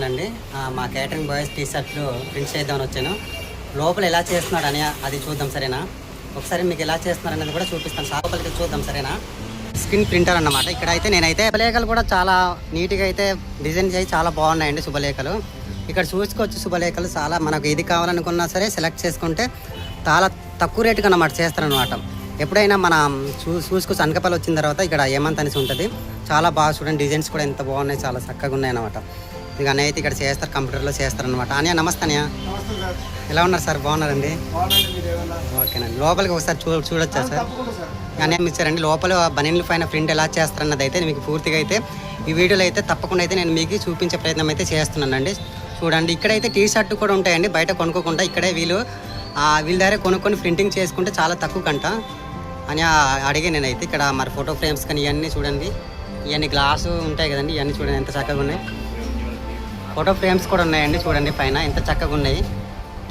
అండి. మా catering boys tea షర్ట్లు ప్రింట్ చేద్దామని వచ్చాను. లోపల ఎలా చేస్తున్నాడని అది చూద్దాం సరేనా? ఒకసారి మీకు ఎలా చేస్తున్నారు అనేది కూడా చూపిస్తాను. లోపలికి చూద్దాం సరేనా? స్క్రీన్ ప్రింటర్ అన్నమాట. ఇక్కడ అయితే నేనైతే శుభలేఖలు కూడా చాలా నీట్గా అయితే డిజైన్ చేసి చాలా బాగున్నాయండి శుభలేఖలు. ఇక్కడ చూసుకోవచ్చు శుభలేఖలు చాలా. మనకు ఏది కావాలనుకున్నా సరే సెలెక్ట్ చేసుకుంటే చాలా తక్కువ రేటుకి అన్నమాట చేస్తారనమాట ఎప్పుడైనా మనం చూ చూసుకోవచ్చు అనకపల్లి వచ్చిన తర్వాత ఇక్కడ ఏమంత అనేసి ఉంటుంది. చాలా బాగా చూడండి డిజైన్స్ కూడా ఎంత బాగున్నాయి చాలా చక్కగా ఉన్నాయి అన్నమాట ఇక అన్నయ్య అయితే ఇక్కడ చేస్తారు కంప్యూటర్లో చేస్తారనమాట అన్నయ్య నమస్తే అన్నయ్య. నమస్తే సార్. ఎలా ఉన్నారు సార్? బాగున్నారండి? మీరు ఓకేనండి. లోపలికి ఒకసారి చూ చూడొచ్చా సార్? అన్నయ్య ఇచ్చారండి లోపల బనీన్ల పైన ప్రింట్ ఎలా చేస్తారన్నది అయితే మీకు పూర్తిగా అయితే ఈ వీడియోలో అయితే తప్పకుండా అయితే నేను మీకు చూపించే ప్రయత్నం అయితే చేస్తున్నానండి. చూడండి ఇక్కడైతే టీ షర్ట్ కూడా ఉంటాయండి బయట కొనుక్కోకుండా. ఇక్కడే వీళ్ళు ఆ, వీళ్ళ దగ్గర కొనుక్కొని ప్రింటింగ్ చేసుకుంటే చాలా తక్కువ కంట. అని అడిగే నేనైతే ఇక్కడ మరి ఫోటో ఫ్రేమ్స్ కానీ ఇవన్నీ చూడండి. ఇవన్నీ గ్లాసు ఉంటాయి కదండి ఇవన్నీ చూడండి ఎంత చక్కగా ఉన్నాయి. ఫోటో ఫ్రేమ్స్ కూడా ఉన్నాయండి చూడండి పైన. ఎంత చక్కగా ఉన్నాయి.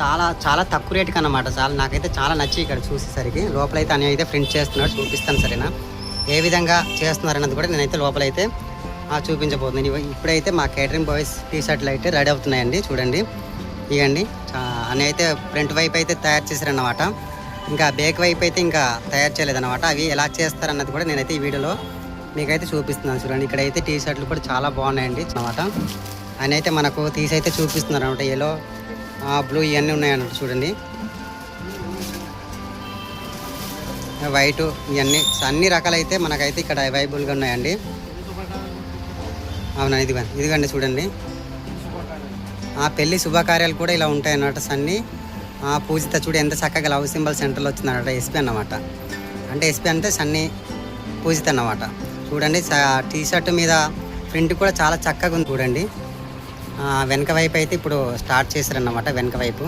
చాలా చాలా తక్కువ రేటుకి అన్నమాట. చాలా నాకైతే చాలా నచ్చి ఇక్కడ చూసేసరికి. లోపలైతే అని అయితే ప్రింట్ చేస్తున్నాడు. చూపిస్తాను సరేనా? ఏ విధంగా చేస్తున్నారు అన్నది కూడా నేనైతే లోపలైతే ఆ, చూపించబోతున్నాను ఇప్పుడైతే మా కేటరింగ్ బాయ్స్ టీ షర్ట్లు అయితే రెడీ అవుతున్నాయండి. చూడండి. ఇవ్వండి అని అయితే ఫ్రంట్ వైపు అయితే తయారు చేశారన్నమాట. ఇంకా బ్యాక్ వైపు అయితే ఇంకా తయారు చేయలేదన్నమాట. అవి ఎలా చేస్తారన్నది కూడా నేనైతే ఈ వీడియోలో మీకైతే చూపిస్తున్నాను. చూడండి. ఇక్కడైతే టీ షర్ట్లు కూడా చాలా బాగున్నాయండి. అన్నమాట. ఆయన అయితే మనకు తీసి అయితే చూపిస్తున్నారు అనమాట ఎల్లో బ్లూ ఇవన్నీ ఉన్నాయన్నమాట చూడండి. వైట్ ఇవన్నీ. అన్ని రకాలైతే మనకైతే ఇక్కడ అవైలబుల్గా ఉన్నాయండి. అవునా ఇదిగో ఇదిగోండి చూడండి. ఆ పెళ్ళి శుభకార్యాలు కూడా ఇలా ఉంటాయి అన్నమాట సన్ని ఆ పూజిత చూడు ఎంత చక్కగా లవ్ సింబల్ సెంటర్లో వచ్చిందన్నమాట ఎస్పీ అన్నమాట. అంటే ఎస్పీ అంటే సన్ని పూజిత అన్నమాట. చూడండి టీ షర్ట్ మీద ప్రింట్ కూడా చాలా చక్కగా ఉంది చూడండి. వెనక వైపు అయితే ఇప్పుడు స్టార్ట్ చేశారన్నమాట వెనక వైపు.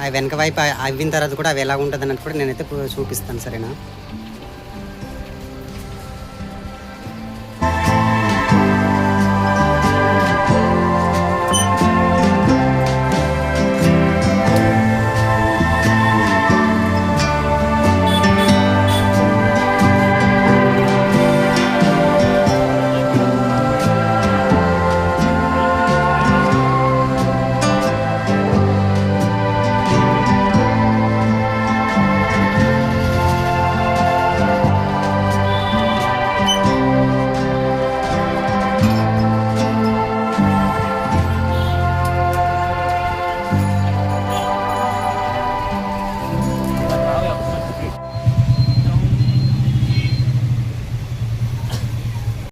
ఆ వెనక వైపు అవ్విన తర్వాత కూడా అవి ఎలా ఉంటుంది అన్నట్టు కూడా నేనైతే చూపిస్తాను సరేనా?